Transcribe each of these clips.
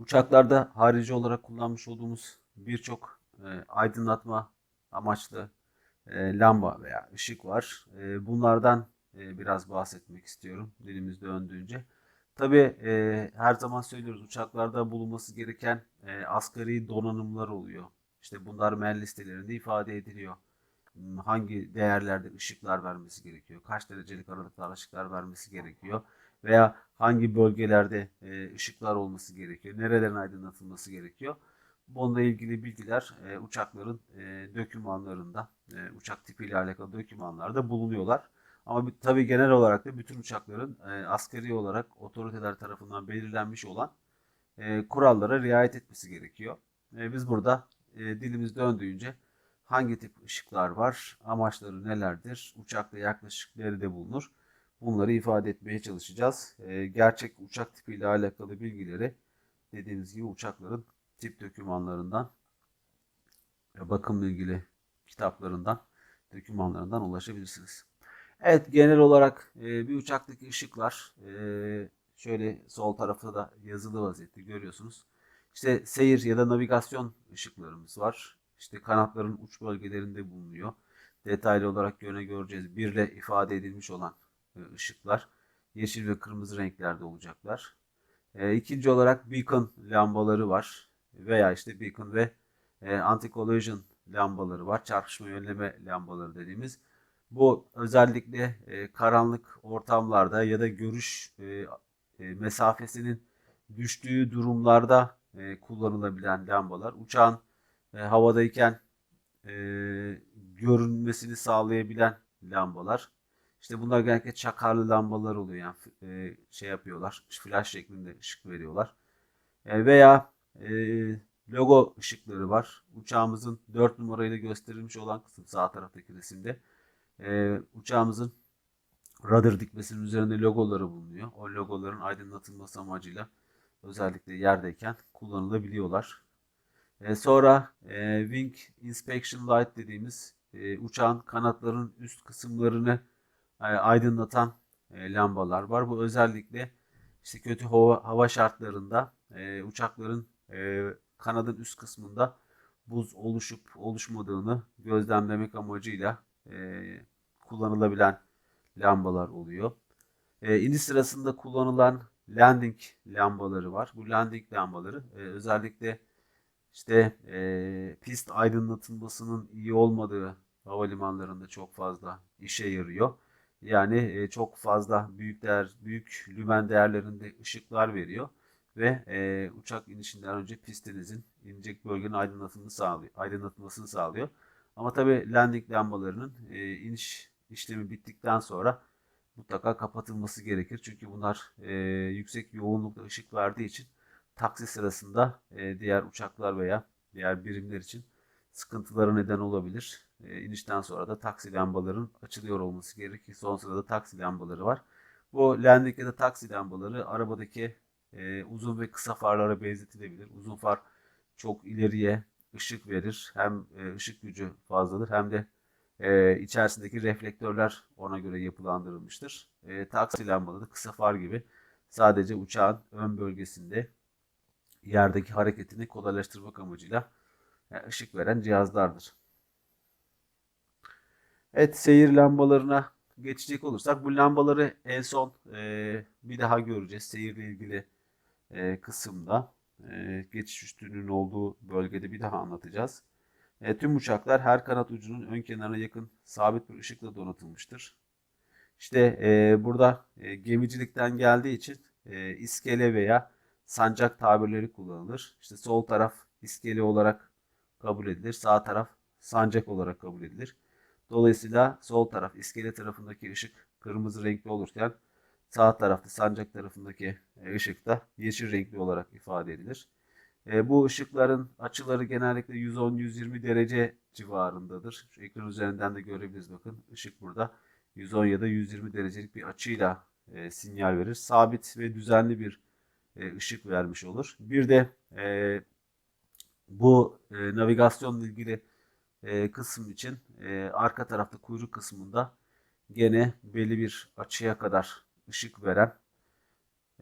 Uçaklarda harici olarak kullanmış olduğumuz birçok e, aydınlatma amaçlı e, lamba veya ışık var. E, bunlardan e, biraz bahsetmek istiyorum dilimizde döndüğünce. Tabii e, her zaman söylüyoruz uçaklarda bulunması gereken e, asgari donanımlar oluyor. İşte bunlar MEL listelerinde ifade ediliyor. Hmm, Hangi değerlerde ışıklar vermesi gerekiyor? Kaç derecelik aralıklarla ışıklar vermesi gerekiyor? Veya hangi bölgelerde e, ışıklar olması gerekiyor? Nerelerin aydınlatılması gerekiyor? Bununla ilgili bilgiler e, uçakların e, dokümanlarında, e, uçak tipiyle alakalı dokümanlarda bulunuyorlar. Ama bir- tabii genel olarak da bütün uçakların e, askeri olarak otoriteler tarafından belirlenmiş olan e, kurallara riayet etmesi gerekiyor. E, biz burada e, dilimiz döndüğünce hangi tip ışıklar var, amaçları nelerdir, uçakta yaklaşık nerede bulunur, bunları ifade etmeye çalışacağız. E, gerçek uçak tipiyle alakalı bilgileri dediğimiz gibi uçakların tip dokümanlarından, bakımla ilgili kitaplarından, dokümanlarından ulaşabilirsiniz. Evet genel olarak e, bir uçaktaki ışıklar e, şöyle sol tarafta da yazılı vaziyette görüyorsunuz. İşte seyir ya da navigasyon ışıklarımız var. İşte kanatların uç bölgelerinde bulunuyor. Detaylı olarak yöne göreceğiz. Birle ifade edilmiş olan ışıklar yeşil ve kırmızı renklerde olacaklar. E, ikinci olarak beacon lambaları var. Veya işte beacon ve e, anti-collision lambaları var. Çarpışma önleme lambaları dediğimiz. Bu özellikle e, karanlık ortamlarda ya da görüş e, e, mesafesinin düştüğü durumlarda e, kullanılabilen lambalar. Uçağın e, havadayken e, görünmesini sağlayabilen lambalar. İşte bunlar genellikle çakarlı lambalar oluyor. Yani e, şey yapıyorlar, flash şeklinde ışık veriyorlar. E, veya e, logo ışıkları var. Uçağımızın 4 numarayla gösterilmiş olan kısım sağ taraftaki resimde uçağımızın radar dikmesinin üzerinde logoları bulunuyor. O logoların aydınlatılması amacıyla özellikle yerdeyken kullanılabiliyorlar. Sonra Wing Inspection Light dediğimiz uçağın kanatların üst kısımlarını aydınlatan e, lambalar var. Bu özellikle işte kötü hava, şartlarında e, uçakların e, kanadın üst kısmında buz oluşup oluşmadığını gözlemlemek amacıyla e, kullanılabilen lambalar oluyor. E, iniş sırasında kullanılan landing lambaları var. Bu landing lambaları e, özellikle işte e, pist aydınlatılmasının iyi olmadığı havalimanlarında çok fazla işe yarıyor. Yani çok fazla büyük değer, büyük lümen değerlerinde ışıklar veriyor ve e, uçak inişinden önce pistinizin inecek bölgenin aydınlatılmasını sağlıyor, aydınlatılmasını sağlıyor. Ama tabii landing lambalarının e, iniş işlemi bittikten sonra mutlaka kapatılması gerekir. Çünkü bunlar e, yüksek yoğunlukta ışık verdiği için taksi sırasında e, diğer uçaklar veya diğer birimler için sıkıntılara neden olabilir. E, inişten sonra da taksi lambaların açılıyor olması gerekir. Son sırada taksi lambaları var. Bu landing ya da taksi lambaları arabadaki e, uzun ve kısa farlara benzetilebilir. Uzun far çok ileriye ışık verir. Hem e, ışık gücü fazladır hem de e, içerisindeki reflektörler ona göre yapılandırılmıştır. E, taksi lambaları kısa far gibi sadece uçağın ön bölgesinde yerdeki hareketini kolaylaştırmak amacıyla e, ışık veren cihazlardır. Evet seyir lambalarına geçecek olursak bu lambaları en son e, bir daha göreceğiz. Seyirle ilgili e, kısımda e, geçiş üstünlüğünün olduğu bölgede bir daha anlatacağız. E, tüm uçaklar her kanat ucunun ön kenarına yakın sabit bir ışıkla donatılmıştır. İşte e, burada e, gemicilikten geldiği için e, iskele veya sancak tabirleri kullanılır. İşte sol taraf iskele olarak kabul edilir, sağ taraf sancak olarak kabul edilir. Dolayısıyla sol taraf iskele tarafındaki ışık kırmızı renkli olurken sağ tarafta sancak tarafındaki e, ışık da yeşil renkli olarak ifade edilir. E, bu ışıkların açıları genellikle 110-120 derece civarındadır. Şu ekran üzerinden de görebiliriz bakın. Işık burada 110 ya da 120 derecelik bir açıyla e, sinyal verir. Sabit ve düzenli bir e, ışık vermiş olur. Bir de e, bu e, navigasyonla ilgili e, kısım için e, arka tarafta kuyruk kısmında gene belli bir açıya kadar ışık veren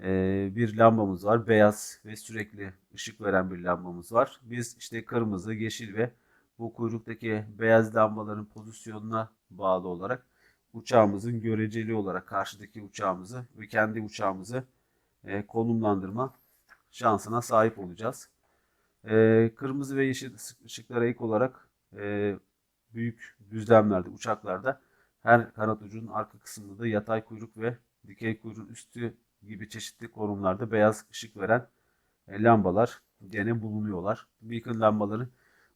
Ee, bir lambamız var. Beyaz ve sürekli ışık veren bir lambamız var. Biz işte kırmızı, yeşil ve bu kuyruktaki beyaz lambaların pozisyonuna bağlı olarak uçağımızın göreceli olarak karşıdaki uçağımızı ve kendi uçağımızı e, konumlandırma şansına sahip olacağız. E, kırmızı ve yeşil ışıklara ek olarak e, büyük düzlemlerde, uçaklarda her kanat ucunun arka kısmında da yatay kuyruk ve dikey kuyruğun üstü gibi çeşitli konumlarda beyaz ışık veren e, lambalar gene bulunuyorlar. Beacon lambaları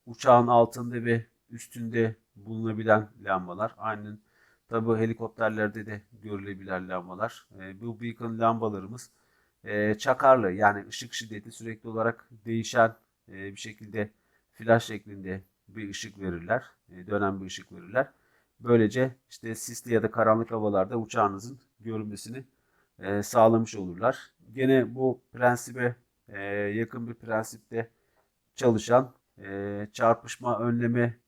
uçağın altında ve üstünde bulunabilen lambalar. Aynen tabi helikopterlerde de görülebilen lambalar. E, bu beacon lambalarımız e, çakarlı yani ışık şiddeti sürekli olarak değişen e, bir şekilde flash şeklinde bir ışık verirler. E, dönen bir ışık verirler. Böylece işte sisli ya da karanlık havalarda uçağınızın görünmesini e, sağlamış olurlar. Gene bu prensibe e, yakın bir prensipte çalışan e, çarpışma önleme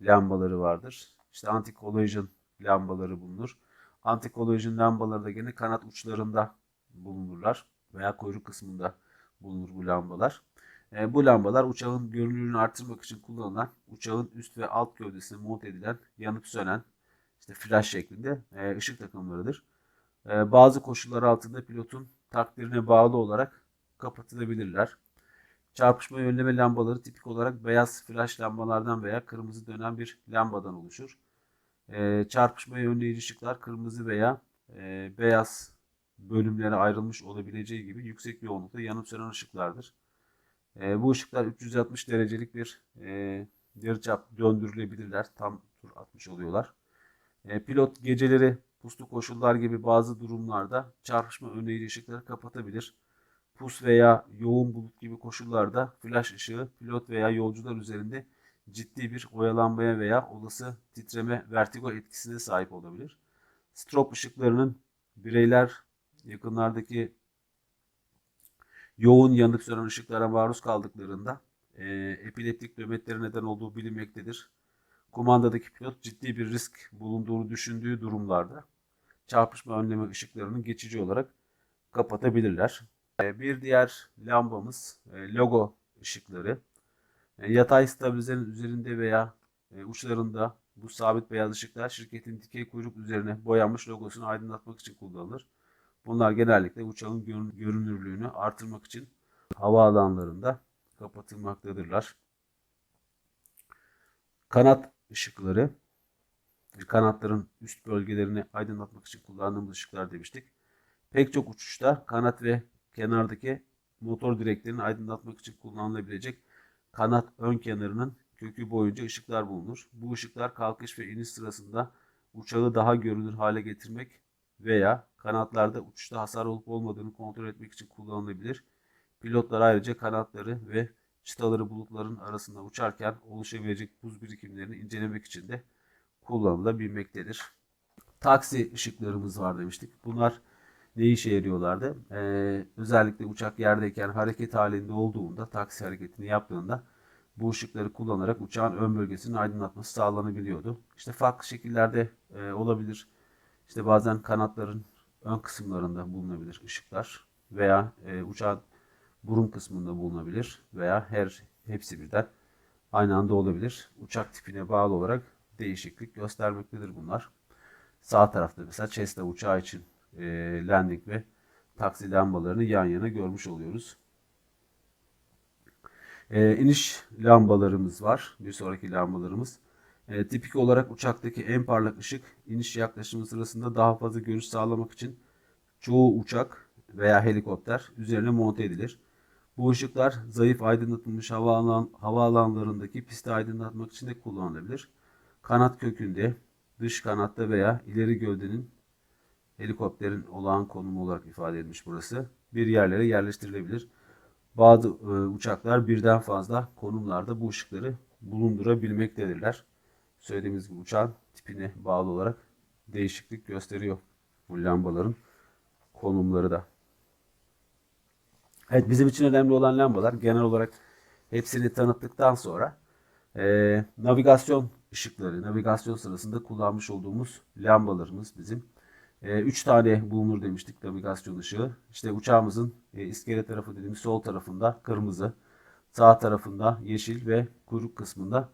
lambaları vardır. İşte anti-collision lambaları bulunur. Anti-collision lambaları da gene kanat uçlarında bulunurlar veya kuyruk kısmında bulunur bu lambalar. E, bu lambalar uçağın görünürlüğünü artırmak için kullanılan uçağın üst ve alt gövdesine monte edilen yanıp sönen işte flash şeklinde e, ışık takımlarıdır. E, bazı koşullar altında pilotun takdirine bağlı olarak kapatılabilirler. Çarpışma önleme lambaları tipik olarak beyaz flash lambalardan veya kırmızı dönen bir lambadan oluşur. E, çarpışmayı önleyici ışıklar kırmızı veya e, beyaz bölümlere ayrılmış olabileceği gibi yüksek yoğunlukta yanıp sönen ışıklardır. E, bu ışıklar 360 derecelik bir e, yarıçap döndürülebilirler. Tam tur atmış oluyorlar. E, pilot geceleri puslu koşullar gibi bazı durumlarda çarpışma önleyici ışıkları kapatabilir. Pus veya yoğun bulut gibi koşullarda flash ışığı pilot veya yolcular üzerinde ciddi bir oyalanmaya veya olası titreme vertigo etkisine sahip olabilir. Strop ışıklarının bireyler yakınlardaki yoğun yanıp sönen ışıklara maruz kaldıklarında e, epileptik nöbetlere neden olduğu bilinmektedir. Kumandadaki pilot ciddi bir risk bulunduğunu düşündüğü durumlarda çarpışma önleme ışıklarını geçici olarak kapatabilirler. E, bir diğer lambamız e, logo ışıkları. E, yatay stabilizerin üzerinde veya e, uçlarında bu sabit beyaz ışıklar şirketin dikey kuyruk üzerine boyanmış logosunu aydınlatmak için kullanılır. Bunlar genellikle uçağın görünürlüğünü artırmak için havaalanlarında kapatılmaktadırlar. Kanat ışıkları kanatların üst bölgelerini aydınlatmak için kullandığımız ışıklar demiştik. Pek çok uçuşta kanat ve kenardaki motor direklerini aydınlatmak için kullanılabilecek kanat ön kenarının kökü boyunca ışıklar bulunur. Bu ışıklar kalkış ve iniş sırasında uçağı daha görünür hale getirmek veya kanatlarda uçuşta hasar olup olmadığını kontrol etmek için kullanılabilir. Pilotlar ayrıca kanatları ve çıtaları bulutların arasında uçarken oluşabilecek buz birikimlerini incelemek için de kullanılabilmektedir. Taksi ışıklarımız var demiştik. Bunlar ne işe yarıyorlardı? Ee, özellikle uçak yerdeyken hareket halinde olduğunda, taksi hareketini yaptığında bu ışıkları kullanarak uçağın ön bölgesinin aydınlatması sağlanabiliyordu. İşte farklı şekillerde e, olabilir. İşte bazen kanatların ön kısımlarında bulunabilir ışıklar veya e, uçağın burun kısmında bulunabilir veya her hepsi birden aynı anda olabilir. Uçak tipine bağlı olarak değişiklik göstermektedir bunlar. Sağ tarafta mesela Cessna uçağı için e, landing ve taksi lambalarını yan yana görmüş oluyoruz. E, iniş lambalarımız var. Bir sonraki lambalarımız. E, tipik olarak uçaktaki en parlak ışık iniş yaklaşımı sırasında daha fazla görüş sağlamak için çoğu uçak veya helikopter üzerine monte edilir. Bu ışıklar zayıf aydınlatılmış havaalan, havaalanlarındaki pisti aydınlatmak için de kullanılabilir. Kanat kökünde, dış kanatta veya ileri gövdenin helikopterin olağan konumu olarak ifade edilmiş burası. Bir yerlere yerleştirilebilir. Bazı e, uçaklar birden fazla konumlarda bu ışıkları bulundurabilmektedirler. Söylediğimiz gibi uçağın tipine bağlı olarak değişiklik gösteriyor bu lambaların konumları da. Evet bizim için önemli olan lambalar genel olarak hepsini tanıttıktan sonra e, navigasyon ışıkları, navigasyon sırasında kullanmış olduğumuz lambalarımız bizim. 3 tane bulunur demiştik navigasyon ışığı. İşte uçağımızın e, iskele tarafı dediğimiz sol tarafında kırmızı, sağ tarafında yeşil ve kuyruk kısmında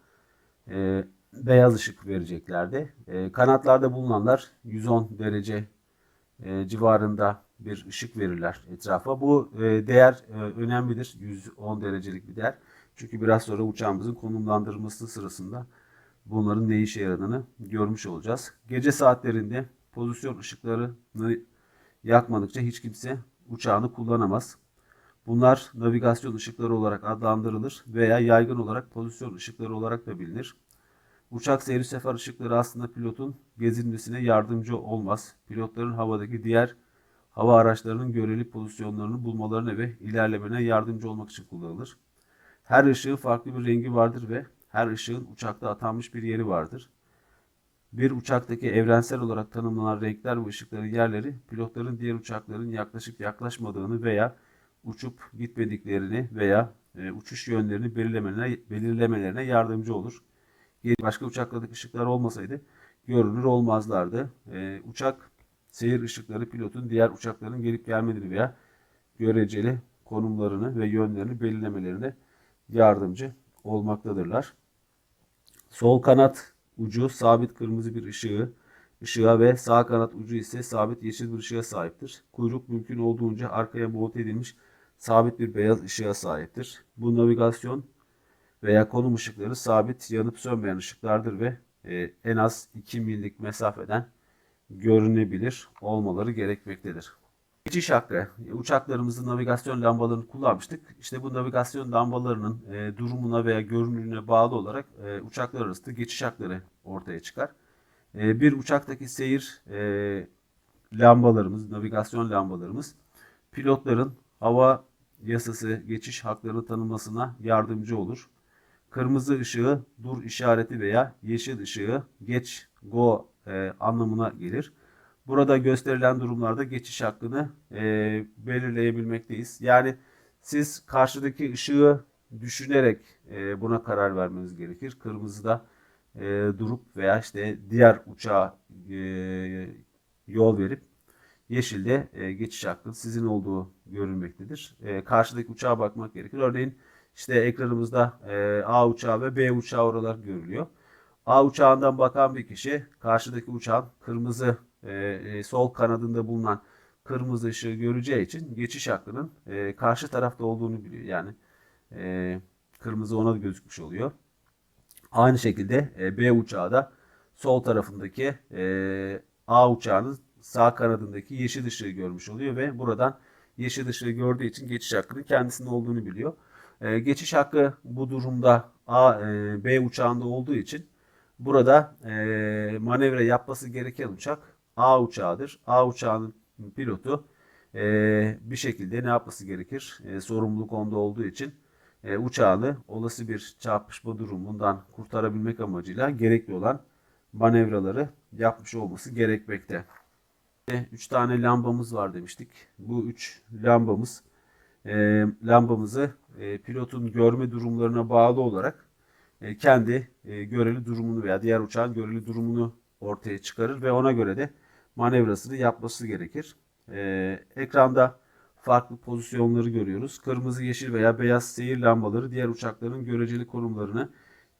e, beyaz ışık vereceklerdi. E, kanatlarda bulunanlar 110 derece e, civarında bir ışık verirler etrafa. Bu e, değer e, önemlidir. 110 derecelik bir değer. Çünkü biraz sonra uçağımızın konumlandırılması sırasında bunların ne işe yaradığını görmüş olacağız. Gece saatlerinde pozisyon ışıklarını yakmadıkça hiç kimse uçağını kullanamaz. Bunlar navigasyon ışıkları olarak adlandırılır veya yaygın olarak pozisyon ışıkları olarak da bilinir. Uçak seyri sefer ışıkları aslında pilotun gezinmesine yardımcı olmaz. Pilotların havadaki diğer hava araçlarının göreli pozisyonlarını bulmalarına ve ilerlemelerine yardımcı olmak için kullanılır. Her ışığın farklı bir rengi vardır ve her ışığın uçakta atanmış bir yeri vardır. Bir uçaktaki evrensel olarak tanımlanan renkler ve ışıkların yerleri pilotların diğer uçakların yaklaşıp yaklaşmadığını veya uçup gitmediklerini veya e, uçuş yönlerini belirlemelerine, belirlemelerine yardımcı olur. Başka uçaklardaki ışıklar olmasaydı görünür olmazlardı. E, uçak seyir ışıkları pilotun diğer uçakların gelip gelmediğini veya göreceli konumlarını ve yönlerini belirlemelerine yardımcı olmaktadırlar. Sol kanat ucu sabit kırmızı bir ışığı, ışığa ve sağ kanat ucu ise sabit yeşil bir ışığa sahiptir. Kuyruk mümkün olduğunca arkaya monte edilmiş sabit bir beyaz ışığa sahiptir. Bu navigasyon veya konum ışıkları sabit yanıp sönmeyen ışıklardır ve e, en az 2 millik mesafeden görünebilir olmaları gerekmektedir. Geçiş hakkı. Uçaklarımızın navigasyon lambalarını kullanmıştık. İşte bu navigasyon lambalarının e, durumuna veya görünümüne bağlı olarak e, uçaklar arasında geçiş hakları ortaya çıkar. E, bir uçaktaki seyir e, lambalarımız, navigasyon lambalarımız pilotların hava yasası geçiş haklarını tanımlasına yardımcı olur. Kırmızı ışığı dur işareti veya yeşil ışığı geç go e, anlamına gelir. Burada gösterilen durumlarda geçiş hakkını e, belirleyebilmekteyiz. Yani siz karşıdaki ışığı düşünerek e, buna karar vermeniz gerekir. Kırmızıda e, durup veya işte diğer uçağa e, yol verip yeşilde e, geçiş hakkı sizin olduğu görülmektedir. E, karşıdaki uçağa bakmak gerekir. Örneğin işte ekranımızda e, A uçağı ve B uçağı oralar görülüyor. A uçağından bakan bir kişi karşıdaki uçağın kırmızı e, e, sol kanadında bulunan kırmızı ışığı göreceği için geçiş hakkının e, karşı tarafta olduğunu biliyor. Yani e, kırmızı ona da gözükmüş oluyor. Aynı şekilde e, B uçağı da sol tarafındaki e, A uçağının sağ kanadındaki yeşil ışığı görmüş oluyor ve buradan yeşil ışığı gördüğü için geçiş hakkının kendisinin olduğunu biliyor. E, geçiş hakkı bu durumda A, e, B uçağında olduğu için burada e, manevra yapması gereken uçak A uçağıdır. A uçağının pilotu e, bir şekilde ne yapması gerekir? E, sorumluluk onda olduğu için e, uçağını olası bir çarpışma durumundan kurtarabilmek amacıyla gerekli olan manevraları yapmış olması gerekmekte. 3 tane lambamız var demiştik. Bu 3 lambamız e, lambamızı e, pilotun görme durumlarına bağlı olarak e, kendi e, göreli durumunu veya diğer uçağın göreli durumunu ortaya çıkarır ve ona göre de manevrasını yapması gerekir. E, ekranda farklı pozisyonları görüyoruz. Kırmızı, yeşil veya beyaz seyir lambaları diğer uçakların göreceli konumlarını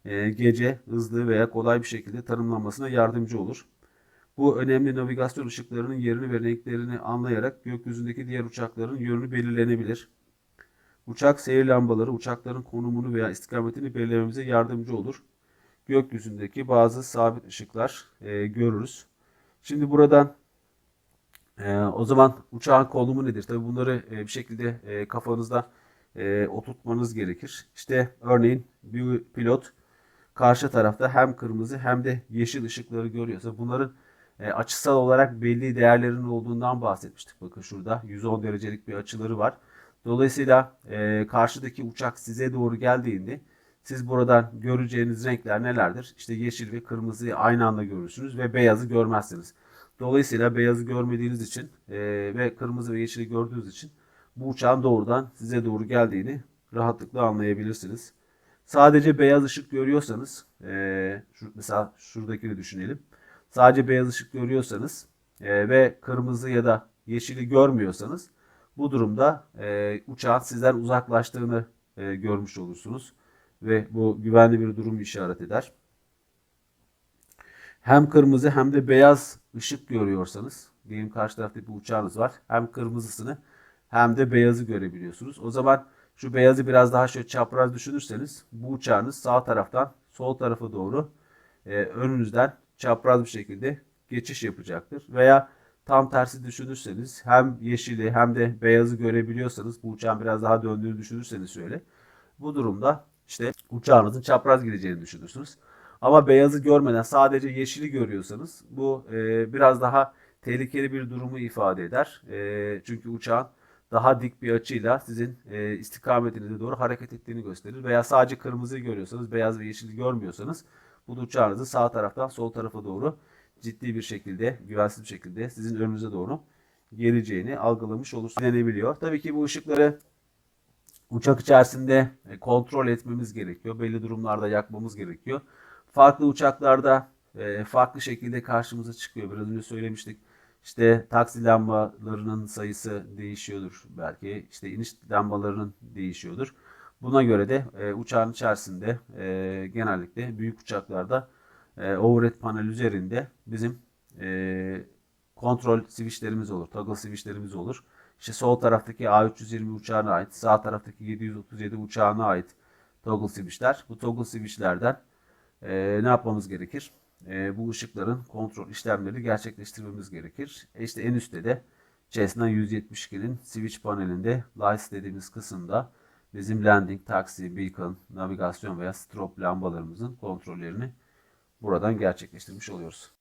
e, gece hızlı veya kolay bir şekilde tanımlanmasına yardımcı olur. Bu önemli navigasyon ışıklarının yerini ve renklerini anlayarak gökyüzündeki diğer uçakların yönünü belirlenebilir. Uçak seyir lambaları uçakların konumunu veya istikametini belirlememize yardımcı olur. Gökyüzündeki bazı sabit ışıklar e, görürüz. Şimdi buradan e, o zaman uçağın konumu nedir? Tabii bunları e, bir şekilde e, kafanızda e, oturtmanız gerekir. İşte örneğin bir pilot karşı tarafta hem kırmızı hem de yeşil ışıkları görüyorsa bunların e, açısal olarak belli değerlerin olduğundan bahsetmiştik. Bakın şurada 110 derecelik bir açıları var. Dolayısıyla e, karşıdaki uçak size doğru geldiğinde siz buradan göreceğiniz renkler nelerdir? İşte yeşil ve kırmızıyı aynı anda görürsünüz ve beyazı görmezsiniz. Dolayısıyla beyazı görmediğiniz için e, ve kırmızı ve yeşili gördüğünüz için bu uçağın doğrudan size doğru geldiğini rahatlıkla anlayabilirsiniz. Sadece beyaz ışık görüyorsanız, e, şu, mesela şuradakini düşünelim. Sadece beyaz ışık görüyorsanız e, ve kırmızı ya da yeşili görmüyorsanız bu durumda e, uçağın sizden uzaklaştığını e, görmüş olursunuz ve bu güvenli bir durum işaret eder. Hem kırmızı hem de beyaz ışık görüyorsanız, diyelim karşı tarafta bir uçağınız var. Hem kırmızısını hem de beyazı görebiliyorsunuz. O zaman şu beyazı biraz daha şöyle çapraz düşünürseniz bu uçağınız sağ taraftan sol tarafa doğru e, önünüzden çapraz bir şekilde geçiş yapacaktır. Veya tam tersi düşünürseniz hem yeşili hem de beyazı görebiliyorsanız bu uçağın biraz daha döndüğünü düşünürseniz şöyle. Bu durumda işte uçağınızın çapraz gideceğini düşünürsünüz. Ama beyazı görmeden sadece yeşili görüyorsanız bu e, biraz daha tehlikeli bir durumu ifade eder. E, çünkü uçağın daha dik bir açıyla sizin e, istikametinize doğru hareket ettiğini gösterir. Veya sadece kırmızıyı görüyorsanız, beyaz ve yeşili görmüyorsanız bu da uçağınızın sağ taraftan sol tarafa doğru ciddi bir şekilde, güvensiz bir şekilde sizin önünüze doğru geleceğini algılamış olursunuz. Denebiliyor. Tabii ki bu ışıkları uçak içerisinde e, kontrol etmemiz gerekiyor. Belli durumlarda yakmamız gerekiyor. Farklı uçaklarda e, farklı şekilde karşımıza çıkıyor. Biraz önce söylemiştik. İşte taksi lambalarının sayısı değişiyordur belki. İşte iniş lambalarının değişiyordur. Buna göre de e, uçağın içerisinde e, genellikle büyük uçaklarda e, overhead panel üzerinde bizim e, kontrol switchlerimiz olur. Toggle switchlerimiz olur. İşte sol taraftaki A320 uçağına ait, sağ taraftaki 737 uçağına ait toggle switchler. Bu toggle switchlerden e, ne yapmamız gerekir? E, bu ışıkların kontrol işlemleri gerçekleştirmemiz gerekir. E işte en üstte de Cessna 172'nin switch panelinde lights dediğimiz kısımda bizim landing, taksi, beacon, navigasyon veya strobe lambalarımızın kontrollerini buradan gerçekleştirmiş oluyoruz.